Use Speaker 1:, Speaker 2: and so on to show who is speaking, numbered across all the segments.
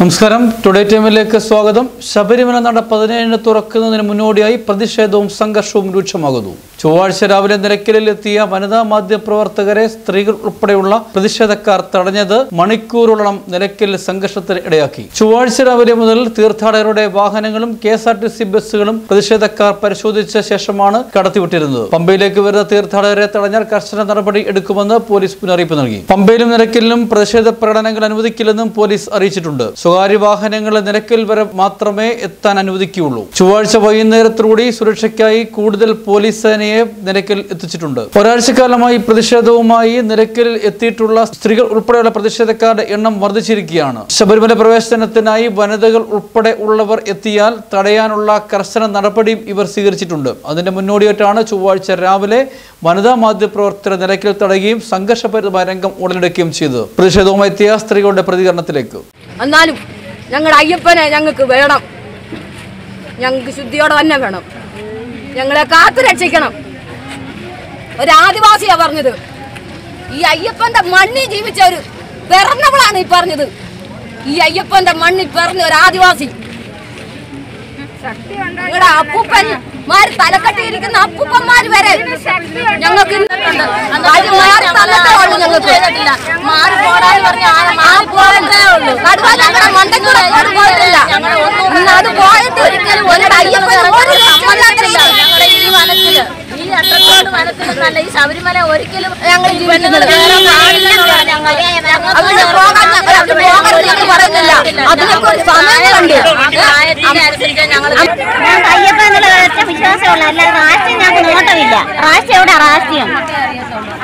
Speaker 1: നമസ്കാരം. ടുഡേ ടൈമിലേക്ക് സ്വാഗതം. ശബരിമല നട പതിനേഴിന് തുറക്കുന്നതിന് മുന്നോടിയായി പ്രതിഷേധവും സംഘർഷവും രൂക്ഷമാകുന്നു. ചൊവ്വാഴ്ച രാവിലെ നിലയ്ക്കലിൽ എത്തിയ വനിതാ മാധ്യമപ്രവർത്തകരെ സ്ത്രീകൾ ഉൾപ്പെടെയുള്ള പ്രതിഷേധക്കാർ തടഞ്ഞത് മണിക്കൂറോളം നിലയ്ക്കലിൽ സംഘർഷത്തിന് ഇടയാക്കി. ചൊവ്വാഴ്ച രാവിലെ മുതൽ തീർത്ഥാടകരുടെ വാഹനങ്ങളും K S R T C ബസ്സുകളും പ്രതിഷേധക്കാർ പരിശോധിച്ച ശേഷമാണ് കടത്തിവിട്ടിരുന്നത്. പമ്പയിലേക്ക് വരുന്ന തീർത്ഥാടകരെ തടഞ്ഞാൽ കർശന നടപടി എടുക്കുമെന്ന് പോലീസ് മുന്നറിയിപ്പ് നൽകി. പമ്പയിലും നിലയ്ക്കലിലും പ്രതിഷേധ പ്രകടനങ്ങൾ അനുവദിക്കില്ലെന്നും പോലീസ് അറിയിച്ചിട്ടുണ്ട്. സ്വകാര്യ വാഹനങ്ങൾ നിലയ്ക്കൽ വരെ മാത്രമേ എത്താൻ അനുവദിക്കുകയുള്ളൂ. ചൊവ്വാഴ്ച വൈകുന്നേരത്തോടുകൂടി സുരക്ഷയ്ക്കായി കൂടുതൽ പോലീസ് സേനയെ നിലയ്ക്കൽ എത്തിച്ചിട്ടുണ്ട്. ഒരാഴ്ചക്കാലമായി പ്രതിഷേധവുമായി നിരക്കിൽ എത്തിയിട്ടുള്ള സ്ത്രീകൾ ഉൾപ്പെടെയുള്ള പ്രതിഷേധക്കാരുടെ എണ്ണം വർദ്ധിച്ചിരിക്കുകയാണ്. ശബരിമല പ്രവേശനത്തിനായി വനിതകൾ ഉൾപ്പെടെ ഉള്ളവർ എത്തിയാൽ തടയാനുള്ള കർശന നടപടിയും ഇവർ സ്വീകരിച്ചിട്ടുണ്ട്. അതിന്റെ മുന്നോടിയായിട്ടാണ് ചൊവ്വാഴ്ച രാവിലെ വനിതാ മാധ്യമപ്രവർത്തകരെ നിരക്കിൽ തടയുകയും സംഘർഷപരിതമായ രംഗം ഉടലെടുക്കുകയും ചെയ്തത്. പ്രതിഷേധവുമായി എത്തിയ സ്ത്രീകളുടെ പ്രതികരണത്തിലേക്ക്.
Speaker 2: എന്നാലും ഞങ്ങളുടെ അയ്യപ്പനെ ഞങ്ങൾക്ക് വേണം. ഞങ്ങൾക്ക് ശുദ്ധിയോടെ തന്നെ വേണം. ഞങ്ങളെ കാത്തു രക്ഷിക്കണം. ഒരു ആദിവാസിയാ പറഞ്ഞത്. ഈ അയ്യപ്പന്റെ മണ്ണിൽ ജീവിച്ച ഒരു പിറന്നവളാണ് ഈ പറഞ്ഞത്. ഈ അയ്യപ്പന്റെ മണ്ണിൽ പിറന്ന ഒരു ആദിവാസി. നിങ്ങളുടെ അപ്പൂപ്പന്മാര് തലക്കെട്ടിയിരിക്കുന്ന അപ്പൂപ്പന്മാര് വരെ ഞങ്ങൾക്ക് അങ്ങോട്ട് പോയിട്ടില്ല അത് പോയിട്ട് ഒരിക്കലും ഒരു അയ്യപ്പൻ ഒരു രക്ഷയില്ലാത്തില്ല.
Speaker 3: ഞങ്ങളുടെ ഈ വനത്തിൽ ഈ അട്ടത്തോട് നല്ല ഈ ശബരിമല ഒരിക്കലും
Speaker 2: ഞങ്ങൾ പറയുന്നില്ല. അതിനൊക്കെ ഒരു
Speaker 4: അയ്യപ്പ എന്നുള്ള ഒറ്റ വിശ്വാസമുള്ള രാഷ്ട്രീയം ഞങ്ങൾക്ക് നോട്ടമില്ല. രാഷ്ട്രീയം എവിടെ? രാഷ്ട്രീയം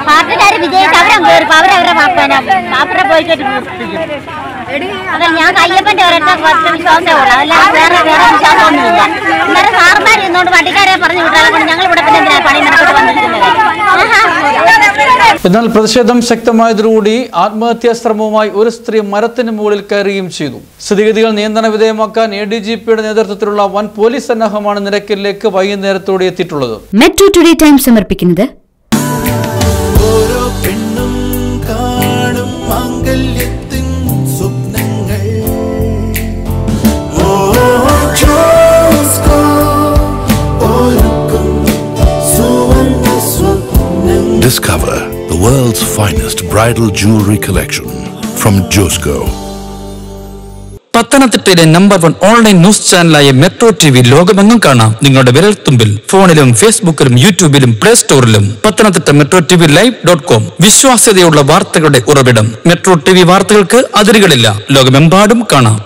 Speaker 4: പാർട്ടിക്കാർ വിജയിച്ച് അവരെ കയറിപ്പോ അവരവരെ പിന്നെ അവരുടെ പോയിക്കേറ്റ് അതെ ഞാൻ അയ്യപ്പന്റെ ഒരൊറ്റ ഒറ്റ വിശ്വാസമേ ഉള്ളൂ. അല്ലാതെ വേറെ വേറെ വിശ്വാസമൊന്നുമില്ല. അന്നേരം സാറുമാർ ഇന്നോട് വണ്ടിക്കാരെ പറഞ്ഞു വിട്ടാൽ ഞങ്ങൾ ഇവിടെ പിന്നെ പണി.
Speaker 1: എന്നാൽ പ്രതിഷേധം ശക്തമായതോടുകൂടി ആത്മഹത്യാ ശ്രമവുമായി ഒരു സ്ത്രീ മരത്തിന് മുകളിൽ കയറുകയും ചെയ്തു. സ്ഥിതിഗതികൾ നിയന്ത്രണ വിധേയമാക്കാൻ എ ഡി ജി പിയുടെ നേതൃത്വത്തിലുള്ള വൻ പോലീസ് സന്നാഹമാണ് നിരക്കിലേക്ക് വൈകുന്നേരത്തോടെ എത്തിയിട്ടുള്ളത്.
Speaker 5: മെട്രോ ടുഡേ ടൈം സമർപ്പിക്കുന്നത്.
Speaker 6: Discover world's finest bridal jewelry collection from Josco.
Speaker 7: പത്തനംതിട്ടയിലെ നമ്പർ വൺ ഓൺലൈൻ ന്യൂസ് ചാനലായ മെട്രോ ടി വി ലോകമെങ്ങും കാണാം. നിങ്ങളുടെ വിരൽത്തുമ്പിൽ ഫോണിലും ഫേസ്ബുക്കിലും യൂട്യൂബിലും play സ്റ്റോറിലും Pathanamthitta metro T V live dot com വിശ്വാസ്യതയുള്ള വാർത്തകളുടെ ഉറവിടം. മെട്രോ ടി വി വാർത്തകൾക്ക് അതിരുകളില്ല. ലോകമെമ്പാടും കാണാം.